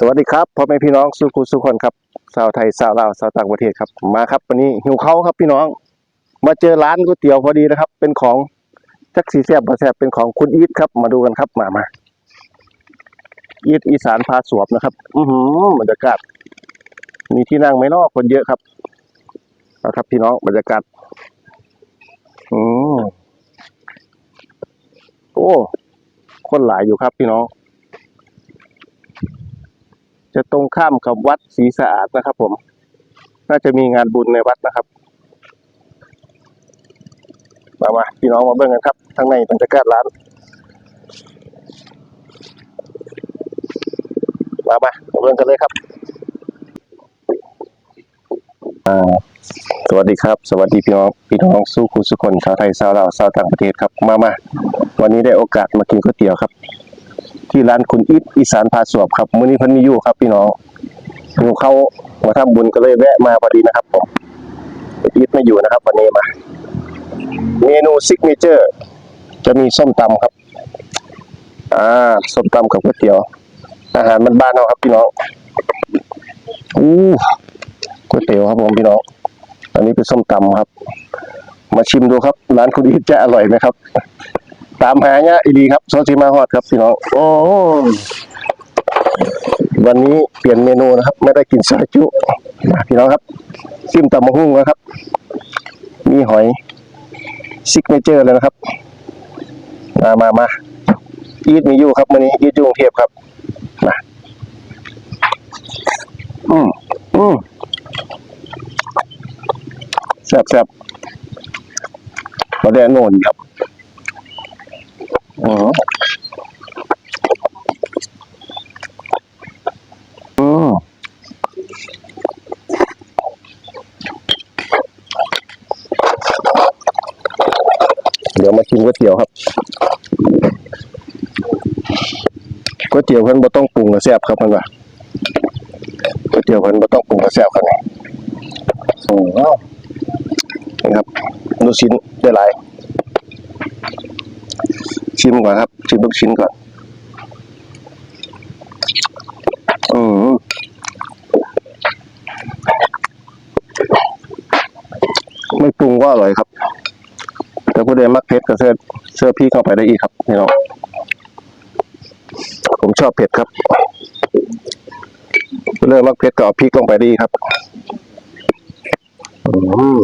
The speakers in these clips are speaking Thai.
สวัสดีครับพ่อแม่พี่น้องสุขุสุขคนครับชาวไทยชาวลาวชาวต่างประเทศครับมาครับ วันนี้หิวเขาครับพี่น้อง มาเจอร้านก๋วยเตี๋ยวพอดีนะครับ เป็นของจักสีแซบบ่แซบเป็นของคุณอีทครับ มาดูกันครับมามาอีทอีสานพาสวบนะครับ อือหือบรรยากาศ มีที่นั่งไหมนอกคนเยอะครับเอาครับ พี่น้องบรรยากาศอืมโอ้คนหลายอยู่ครับพี่น้อง จะตรงข้ามกับวัดศรีสะอาดนะครับ ผม น่าจะมีงานบุญในวัดนะครับ มามาพี่น้องมาเบิ่งกันครับข้างในบรรยากาศร้าน มามามาเบิ่งกันเลยครับสวัสดีครับ สวัสดีพี่น้องพี่น้องสู้คุณสุคนชาวไทยชาวลาวชาวต่างประเทศครับ มามาวันนี้ได้โอกาสมากินก๋วยเตี๋ยวครับ ที่ร้านคุณอิทอีสานพาสวบครับมื้อนี้เพิ่นมีอยู่ครับ พี่น้องหนูเข้ามาทำบุญก็เลยแวะมาพอดีนะครับผมอิทไม่อยู่นะครับวันนี้มา เมนูซิกเนเจอร์ จะมีส้มตำครับ อ่าส้มตำกับก๋วยเตี๋ยว อาหารมันบ้านๆเราครับ พี่น้องอู้ก๋วยเตี๋ยวครับผมพี่น้องอันนี้เป็นส้มตำครับ มาชิมดูครับ ร้านคุณอิทจะอร่อยไหมครับ ตามหาเนี่ยอีดีครับโซจิมาฮอดครับพี่น้องโอ้วันนี้เปลี่ยนเมนูนะครับ ไม่ได้กินซอยจุมาพี่น้องครับซิมตำมะฮุ่งนะครับ มีหอยซิกเนเจอร์เลยนะครับ มามามาอีทมีอยู่ครับวันนี้อีทอยู่กรุงเทพครับมาอืมอืมแซ่บแซ่บประเดี๋ยวโน่นครับอืมอืม เดี๋ยวมากินก๋วยเตี๋ยวครับก๋วยเตี๋ยวเพิ่นบ่ต้องปรุงก็แซบครับเพิ่นว่าก๋วยเตี๋ยวเพิ่นบ่ต้องปรุงก็แซบครับนี่โอ้โหนี่ครับลูกชิ้นได้หลาย ชิมก่อนครับ ชิมลูกชิ้นก่อนอืมไม่ปรุงก็อร่อยครับ แต่ผู้ใดมักเผ็ดก็เสื้อเสื้อพี่เข้าไปได้อีกครับพี่น้องผมชอบเผ็ดครับผู้ใดมักเผ็ดก็เอาพริกลงไปดีครับอืม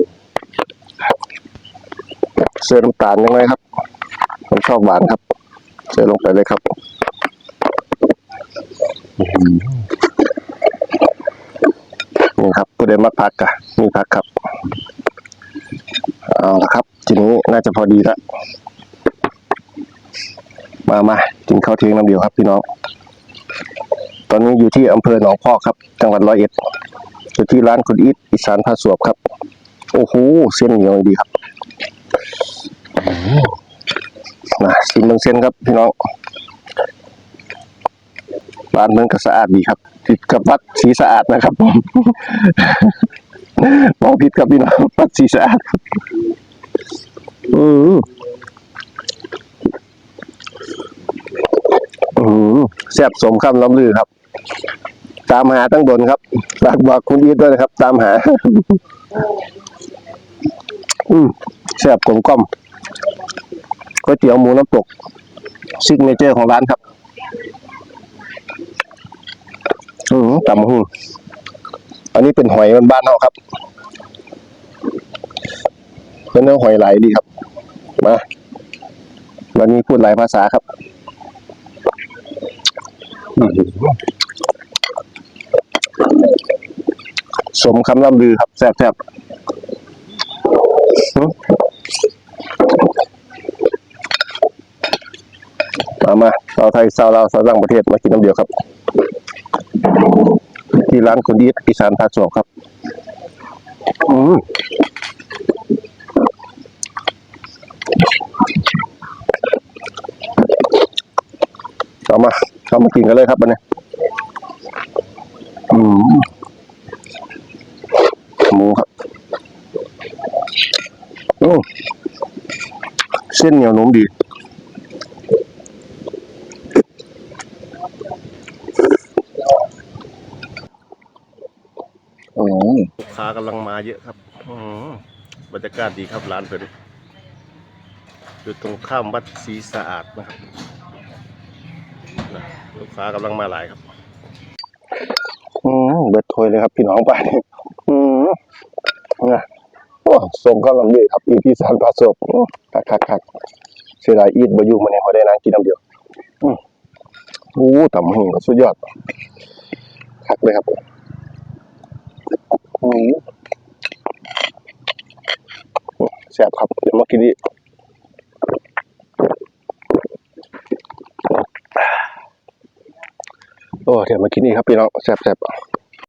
เสื้อน้ำตาลยังไงครับ ผมชอบหวานครับเส่ลงไปเลยครับนี่ครับผู้ใดมักพักกะมีพักครับเอาละครับ ทีนี้น่าจะพอดีล้วมามากินข้าวเที่ยงน้ำเดียวครับพี่น้อง ตอนนี้อยู่ที่อำเภอหนองพอกครับ จังหวัดร้อยเอ็ดอยู่ที่ร้านคุณอีทอีสานพาสวบครับ โอ้โหเส้นเหนียวดีครับ นะชิมเมืองเส้นครับพี่น้องร้านเมืองก็สะอาดดีครับติดกับวัดศรีสะอาดนะครับผมมองผิดครับพี่น้องวัดศรีสะอาดครับอืออือแซ่บสมคำล้ำลือครับ ตามหาตั้งบนครับฝากบอกคุณอีทด้วยนะครับ ตามหา อืมแซ่บกลมกล่อม ก๋วยเตี๋ยวหมูน้ำตกซิกเนเจอร์ของร้านครับ อืมตำหูอันนี้เป็นหอยมันบ้านๆเราครับเป็นเนื้อหอยไหลดีครับ มาวันนี้พูดหลายภาษาครับสมคำล่ำลือครับแซ่บๆอืม มามาชาวไทยชาวลาวชาวต่างประเทศมากินน้ำเดียวครับ ที่ร้านคุณดีอีสานพาสวบครับ อืมเอามาเอามากินกันเลยครับวันนี้อืมหมูครับโอ้เส้นเหนียวนุ่มดี อ อืมลูก ค้ากำลังมาเยอะครับอืมบรรยากาศดีครับร้านเพิ่นอยู่ตรงข้ามวัดศรีสะอาดนะครับลูกค้ากำลังมาหลายครับอืมเบิดถ้วยเลยครับพี่น้องไปอืมนะโอ้ส่งกำลังดีครับอีพีสามปลาสบคักคักคักเสียดายอีทบอยู่มาเนี่ยพอได้นางกินน้ำเดียวอืมโอ้ต่ำหิงก็สุดยอดคักเลยครับ อืมแซ่บครับ เดี๋ยวมากินดิโอ้เดี๋ยวมากินนี่ครับพี่น้องแซ่บแซ่บ